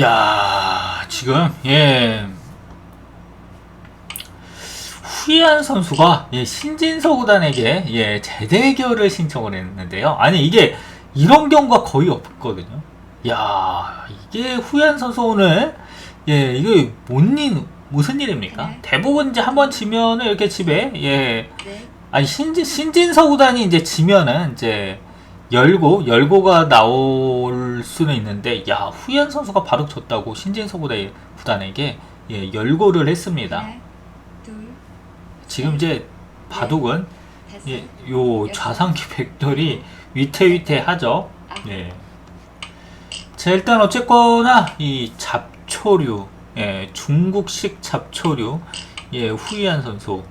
야 지금 예 후이안 선수가 예, 신진서 구단에게 예 재대결을 신청을 했는데요. 아니 이게 이런 경우가 거의 없거든요. 야 이게 후이안 선수 오늘 예 이게 뭔일 무슨 일입니까? 네. 대부분 이제 한번 지면은 이렇게 집에 예 네, 아니 신진 신진서 구단이 이제 지면은 이제 열고 열고가 나올 수는 있는데 야 후연 선수가 바로 졌다고 신진서 구단 구단에게 예 열고를 했습니다. 하나, 둘, 지금 이제 바둑은 다섯, 예, 요 좌상기 백돌이 위태위태하죠. 예. 자 일단 어쨌거나 이 잡초류, 예, 중국식 잡초류, 예, 후이안 선수.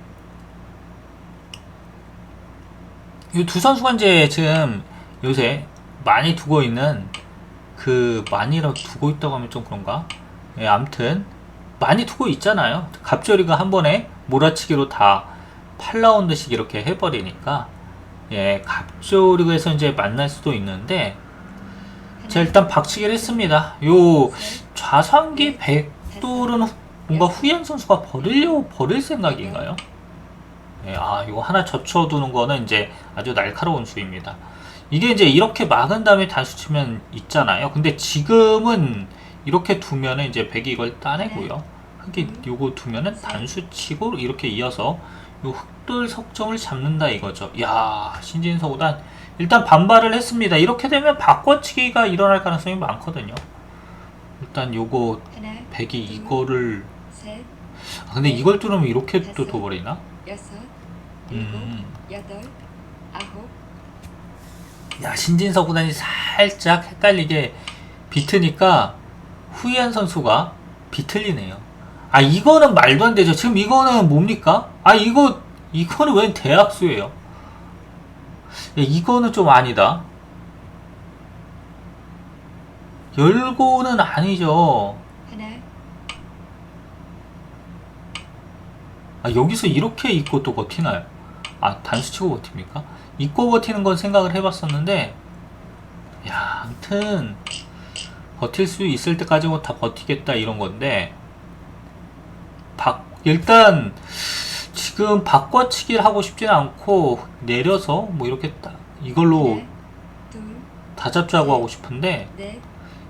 이 두 선수가 이제 지금 요새 많이 두고 있는 그 많이라고 두고 있다고 하면 좀 그런가? 예, 암튼 많이 두고 있잖아요. 갑절이가 한 번에 몰아치기로 다 8라운드씩 이렇게 해버리니까 예, 갑조리그에서 이제 만날 수도 있는데 자 일단 박치기를 했습니다. 요 셋, 좌상기 백돌은 뭔가 후양 선수가 버리려 버릴 생각인가요? 예, 아 이거 하나 젖혀두는 거는 이제 아주 날카로운 수입니다. 이게 이제 이렇게 막은 다음에 단수 치면 있잖아요. 근데 지금은 이렇게 두면은 이제 백이 이걸 따내고요. 흑이 요거 두면은 단수 치고 이렇게 이어서 요 흑돌 석점을 잡는다 이거죠. 야 신진서 구단 일단 반발을 했습니다. 이렇게 되면 바꿔치기가 일어날 가능성이 많거든요. 일단 요거 백이 이거를 셋, 아, 근데 이걸 뚫으면 이렇게 또 둬버리나? 일곱, 음. 여덟, 아홉, 야 신진서 구단이 살짝 헷갈리게 비트니까 후이안 선수가 비틀리네요. 아 이거는 말도 안 되죠. 지금 이거는 뭡니까? 아 이거 이거는 웬 대학수예요? 야, 이거는 좀 아니다. 열고는 아니죠. 하나, 아 여기서 이렇게 입고 또 버티나요? 아 단수 치고 버팁니까? 입고 버티는 건 생각을 해봤었는데 야 아무튼 버틸 수 있을 때까지는 다 버티겠다 이런 건데 박 일단 지금 바꿔치기를 하고 싶지는 않고 내려서 뭐 이렇게 딱 이걸로 둘, 다 잡자고 하고 싶은데 넷,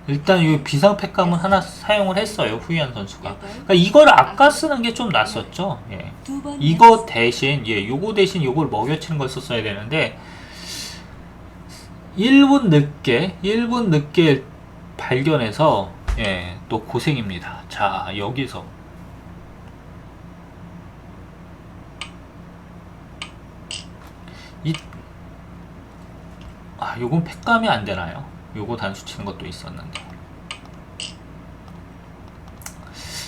일단 이 비상팩감은 하나 사용을 했어요 후이안 선수가. 여덟, 그러니까 이걸 아까 쓰는 게 좀 낫었죠. 예. 이거 대신 예 요거 대신 요걸 먹여치는 걸 썼어야 되는데 1분 늦게 1분 늦게 발견해서 예 또 고생입니다. 자 여기서. 이 아, 요건 팩감이 안 되나요? 요거 단수 치는 것도 있었는데.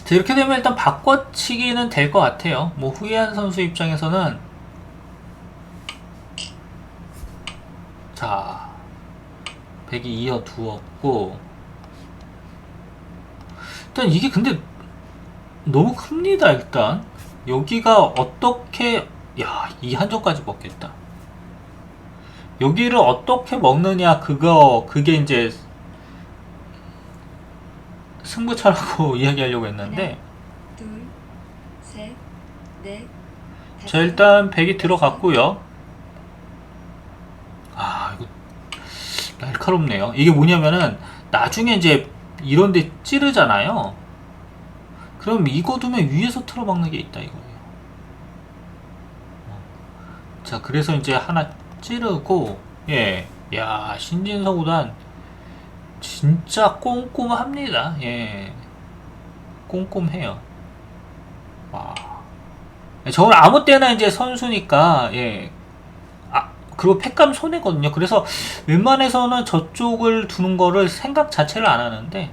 자, 이렇게 되면 일단 바꿔치기는 될 것 같아요. 뭐, 후이한 선수 입장에서는, 자, 100이 이어 두었고, 일단 이게 근데 너무 큽니다, 일단. 여기가 어떻게, 야, 이 한정까지 먹겠다. 여기를 어떻게 먹느냐 그거 그게 이제 승부처라고 이야기하려고 했는데. 둘, 셋, 넷, 자 일단 100이 들어갔고요. 아 이거 날카롭네요. 이게 뭐냐면은 나중에 이제 이런데 찌르잖아요. 그럼 이거 두면 위에서 틀어막는 게 있다 이거예요. 어. 자 그래서 이제 하나 찌르고 예, 야 신진서 구단 진짜 꼼꼼합니다. 예, 꼼꼼해요. 와, 저는 아무 때나 이제 선수니까 예, 아 그리고 팩감 손해거든요. 그래서 웬만해서는 저쪽을 두는 거를 생각 자체를 안 하는데,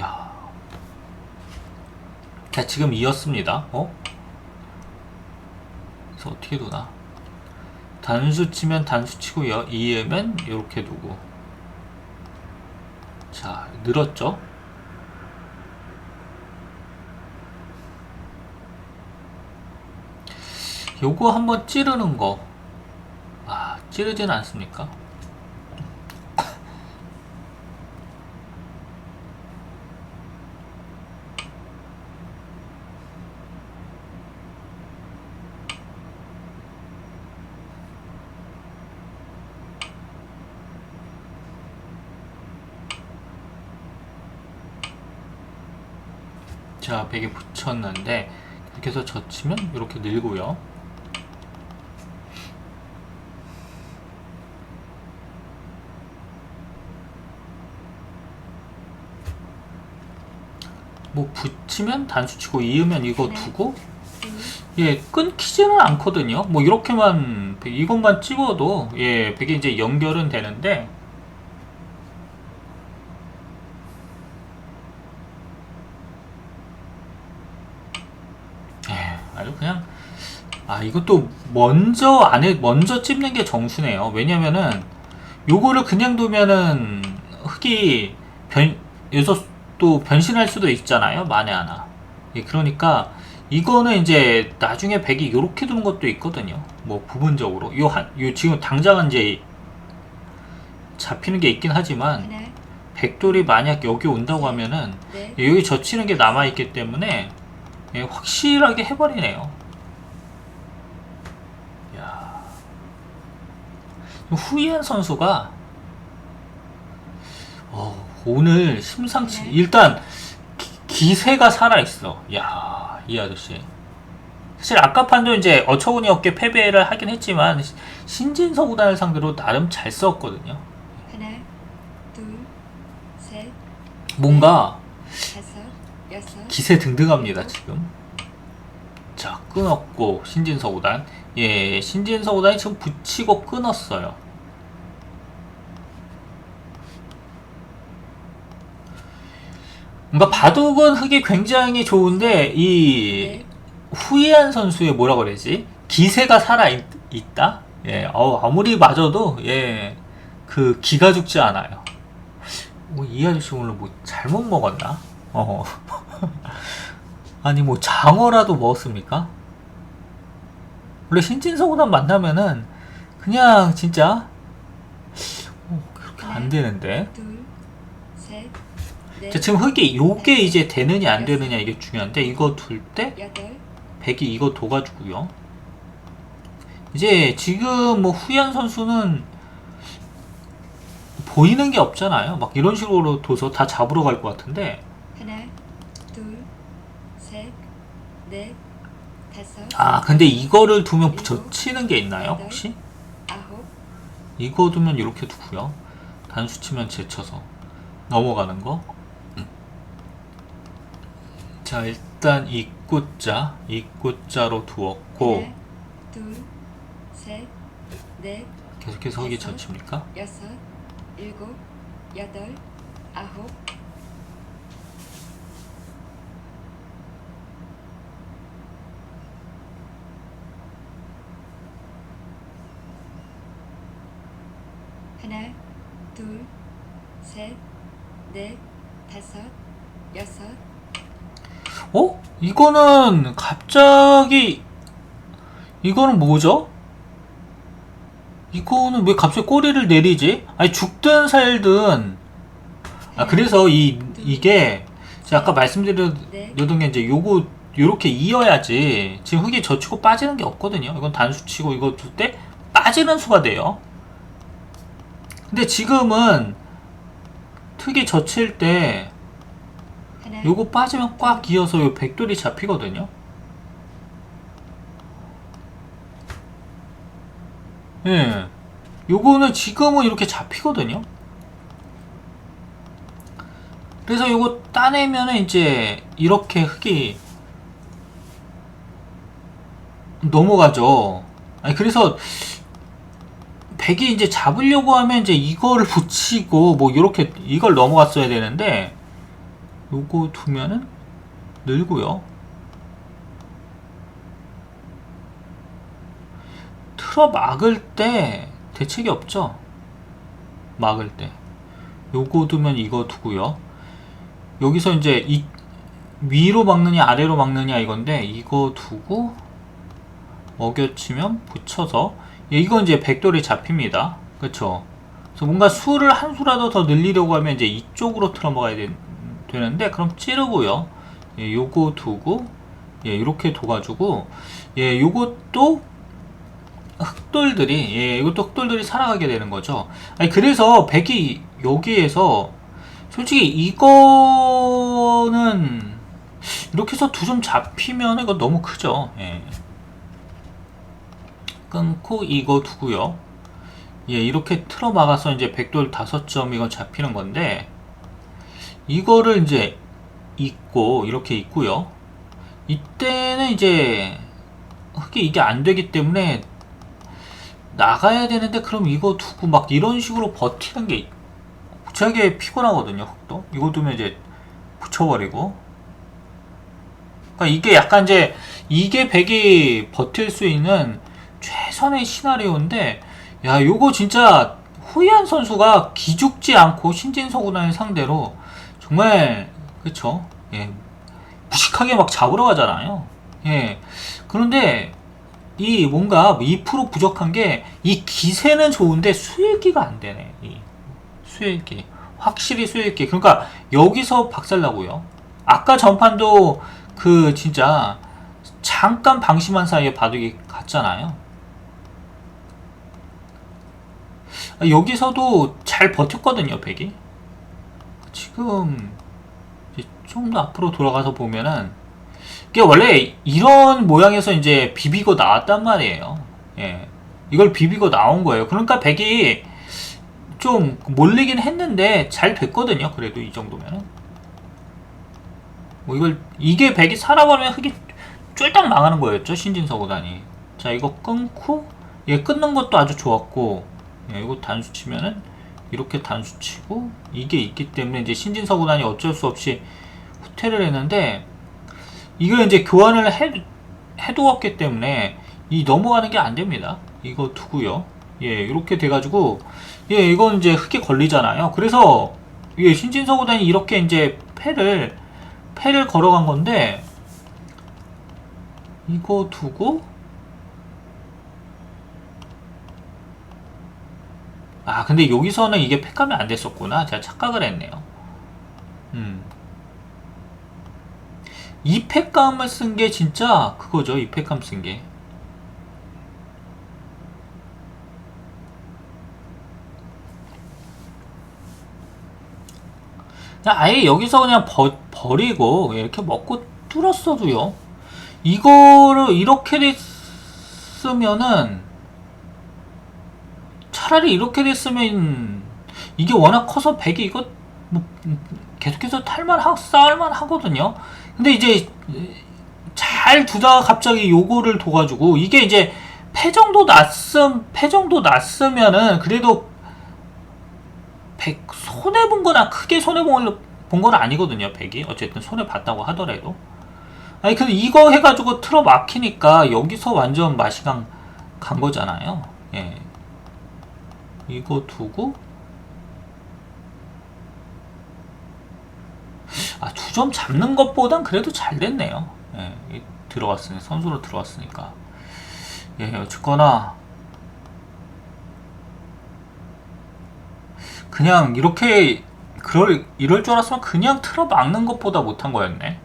야, 자 지금 이었습니다. 어? 그래서 어떻게 두나? 단수 치면 단수 치고 요. 이으면 이렇게 두고. 자, 늘었죠? 요거 한번 찌르는 거. 아, 찌르진 않습니까? 자, 베개 붙였는데 이렇게 해서 젖히면 이렇게 늘고요. 뭐 붙이면 단수 치고 이으면 이거 네. 두고 둘, 예 끊기지는 않거든요. 뭐 이렇게만 이것만 찍어도 예 되게 이제 연결은 되는데 예 아주 그냥 아 이것도 먼저 안에 먼저 찝는 게 정수네요. 왜냐면은 요거를 그냥 두면은 흙이 변 여기서 또 변신할 수도 있잖아요. 만에 하나. 예, 그러니까 이거는 이제 나중에 백이 요렇게 두는 것도 있거든요. 뭐 부분적으로 요 한 요 지금 당장은 이제 잡히는 게 있긴 하지만 하나, 백돌이 만약 여기 온다고 하면은 넷, 여기 젖히는 게 남아 있기 때문에 예, 확실하게 해버리네요. 야 후이엔 선수가 어, 오늘 심상치 네. 일단 기- 기세가 살아 있어. 야 이 아저씨. 사실 아까 판도 이제 어처구니 없게 패배를 하긴 했지만 시- 신진서 구단을 상대로 나름 잘 썼거든요. 하나, 둘, 셋, 뭔가 여섯, 기세 등등합니다 지금. 자 끊었고 신진서 구단. 예 신진서 구단이 지금 붙이고 끊었어요. 뭔가 바둑은 흙이 굉장히 좋은데 이 넷, 후이한 선수의 뭐라 그래야지? 기세가 살아 있, 있다? 예 어, 아무리 맞아도 예 그 기가 죽지 않아요. 뭐, 이 아저씨 오늘 뭐 잘못 먹었나? 어 아니 뭐 장어라도 먹었습니까 원래 신진서 구단 만나면은 그냥 진짜 어, 그렇게 안 되는데 지금 흙이 요게 이제 되느냐 안 되느냐 이게 중요한데 이거 둘 때 백이 이거 둬가지고요. 이제 지금 뭐 후yan 선수는 보이는 게 없잖아요. 막 이런 식으로 둬서 다 잡으러 갈 것 같은데 넷, 다섯, 아 근데 이거를 두면 젖히는 게 있나요 혹시? 아홉, 이거 두면 이렇게 두고요. 단수 치면 제쳐서 넘어가는 거. 자 일단 입구자 입구자로 두었고 하나, 둘, 셋, 넷, 계속해서 흙이 젖힙니까? 여섯, 일곱, 여덟, 아홉, 하나, 둘, 셋, 넷, 다섯, 어? 이거는 갑자기 이거는 뭐죠? 이거는 왜 갑자기 꼬리를 내리지? 아니 죽든 살든 아 그래서 이 이게 제가 아까 말씀드렸던 게 이제 요거 요렇게 이어야지 지금 흙이 젖히고 빠지는 게 없거든요. 이건 단수 치고 이거 둘 때 빠지는 수가 돼요. 근데 지금은 흙이 젖힐 때 요거 빠지면 꽉 이어서 요 백돌이 잡히거든요. 예. 요거는 지금은 이렇게 잡히거든요. 그래서 요거 따내면은 이제 이렇게 흙이 넘어가죠. 아니 그래서 백이 이제 잡으려고 하면 이제 이거를 붙이고 뭐 이렇게 이걸 넘어갔어야 되는데 요거 두면은 늘고요. 틀어 막을 때 대책이 없죠. 막을 때. 요거 두면 이거 두고요. 여기서 이제 이 위로 막느냐 아래로 막느냐 이건데 이거 두고 어겨치면 붙여서 예, 이건 이제 백돌이 잡힙니다. 그쵸? 그래서 뭔가 수를 한 수라도 더 늘리려고 하면 이제 이쪽으로 틀어 먹어야 되, 되는데 그럼 찌르고요. 예, 요거 두고 예, 이렇게 둬가지고 예, 요것도 흑돌들이 예, 이것도 흑돌들이 살아가게 되는 거죠. 아니 그래서 백이 여기에서 솔직히 이거는 이렇게 해서 두 점 잡히면 이거 너무 크죠. 예. 끊고 이거 두고요. 예, 이렇게 틀어 막아서 이제 백돌 다섯 점 이건 잡히는 건데 이거를 이제 있고 이렇게 있고요. 이때는 이제 흑이 이게 안 되기 때문에 나가야 되는데 그럼 이거 두고 막 이런 식으로 버티는 게 무지하게 피곤하거든요. 흑도 이거 두면 이제 붙여버리고 그러니까 이게 약간 이제 이게 백이 버틸 수 있는 최선의 시나리오인데 야 요거 진짜 후이한 선수가 기죽지 않고 신진서구단을 상대로 정말 그쵸? 예. 무식하게 막 잡으러 가잖아요. 예. 그런데 이 뭔가 2% 부족한 게 이 기세는 좋은데 수익기가 안 되네 이. 수익기. 확실히 수익기. 그러니까 여기서 박살나고요. 아까 전판도 그 진짜 잠깐 방심한 사이에 바둑이 갔잖아요. 아, 여기서도 잘 버텼거든요, 백이. 지금 좀 더 앞으로 돌아가서 보면은 이게 원래 이런 모양에서 이제 비비고 나왔단 말이에요. 예. 이걸 비비고 나온 거예요. 그러니까 백이 좀 몰리긴 했는데 잘 됐거든요. 그래도 이 정도면은. 뭐 이걸 이게 백이 살아버리면 흑이 쫄딱 망하는 거였죠. 신진서 구단이. 자, 이거 끊고 얘 끊는 것도 아주 좋았고 예, 이거 단수 치면은 이렇게 단수 치고 이게 있기 때문에 이제 신진서 구단이 어쩔 수 없이 후퇴를 했는데 이거 이제 교환을 해, 해두었기 때문에 이 넘어가는 게 안 됩니다. 이거 두고요. 예, 이렇게 돼가지고 예, 이건 이제 흙에 걸리잖아요. 그래서 예, 신진서 구단이 이렇게 이제 패를 패를 걸어간 건데 이거 두고 아, 근데 여기서는 이게 팩감이 안 됐었구나. 제가 착각을 했네요. 음. 이 팩감을 쓴 게 진짜 그거죠. 이 팩감 쓴 게. 그냥 아예 여기서 그냥 버, 버리고 이렇게 먹고 뚫었어도요. 이거를 이렇게 됐으면은 차라리 이렇게 됐으면 이게 워낙 커서 백이 이거 뭐 계속해서 탈만 하 싸울만 하거든요. 근데 이제 잘 두다가 갑자기 요거를 둬가지고 이게 이제 패 정도 났음 패 정도 났으면은 그래도 백 손해 본 거나 크게 손해 본 건 아니거든요. 백이 어쨌든 손해 봤다고 하더라도 아니 근데 이거 해가지고 틀어 막히니까 여기서 완전 맛이 간, 간 거잖아요. 예. 이거 두고 아, 두 점 잡는 것보단 그래도 잘 됐네요. 예, 이- 들어갔으니 선수로 들어왔으니까. 예, 어쨌거나 그냥 이렇게 그럴 이럴 줄 알았으면 그냥 틀어 막는 것보다 못한 거였네.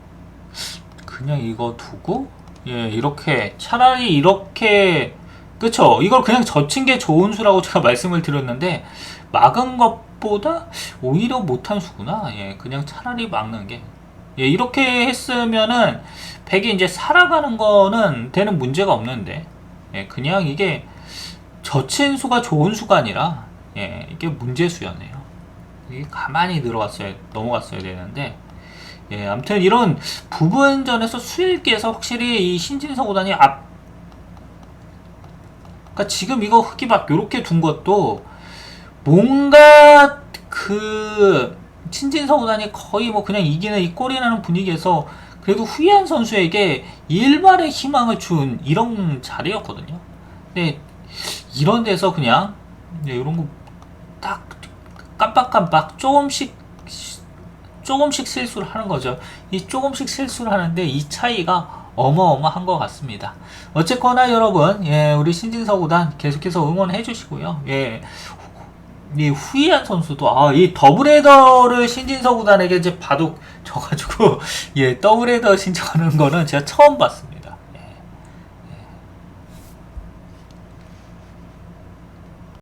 그냥 이거 두고 예, 이렇게 차라리 이렇게 그쵸. 이걸 그냥 젖힌 게 좋은 수라고 제가 말씀을 드렸는데 막은 것보다 오히려 못한 수구나. 예 그냥 차라리 막는 게. 예, 이렇게 했으면은 백이 이제 살아가는 거는 되는 문제가 없는데 예, 그냥 이게 젖힌 수가 좋은 수가 아니라 예, 이게 문제수였네요. 이게 가만히 들어갔어야 넘어갔어야 되는데 예, 아무튼 이런 부분전에서 수일기에서 확실히 이 신진서 구단이 앞 그러니까 지금 이거 막 요렇게 둔 것도 뭔가 그 신진서 구단이 거의 뭐 그냥 이기는 이 꼴이 나는 분위기에서 그래도 후이한 선수에게 일말의 희망을 준 이런 자리였거든요. 근데 이런 데서 그냥 네, 이런 거 딱 깜빡깜빡 조금씩 조금씩 실수를 하는 거죠. 이 조금씩 실수를 하는데 이 차이가 어마어마한 것 같습니다. 어쨌거나 여러분, 예, 우리 신진서구단 계속해서 응원해 주시고요. 예, 이 후이한 선수도 아, 이 더블헤더를 신진서 구단에게 이제 바둑 져가지고 예, 더블헤더 신청하는 거는 제가 처음 봤습니다.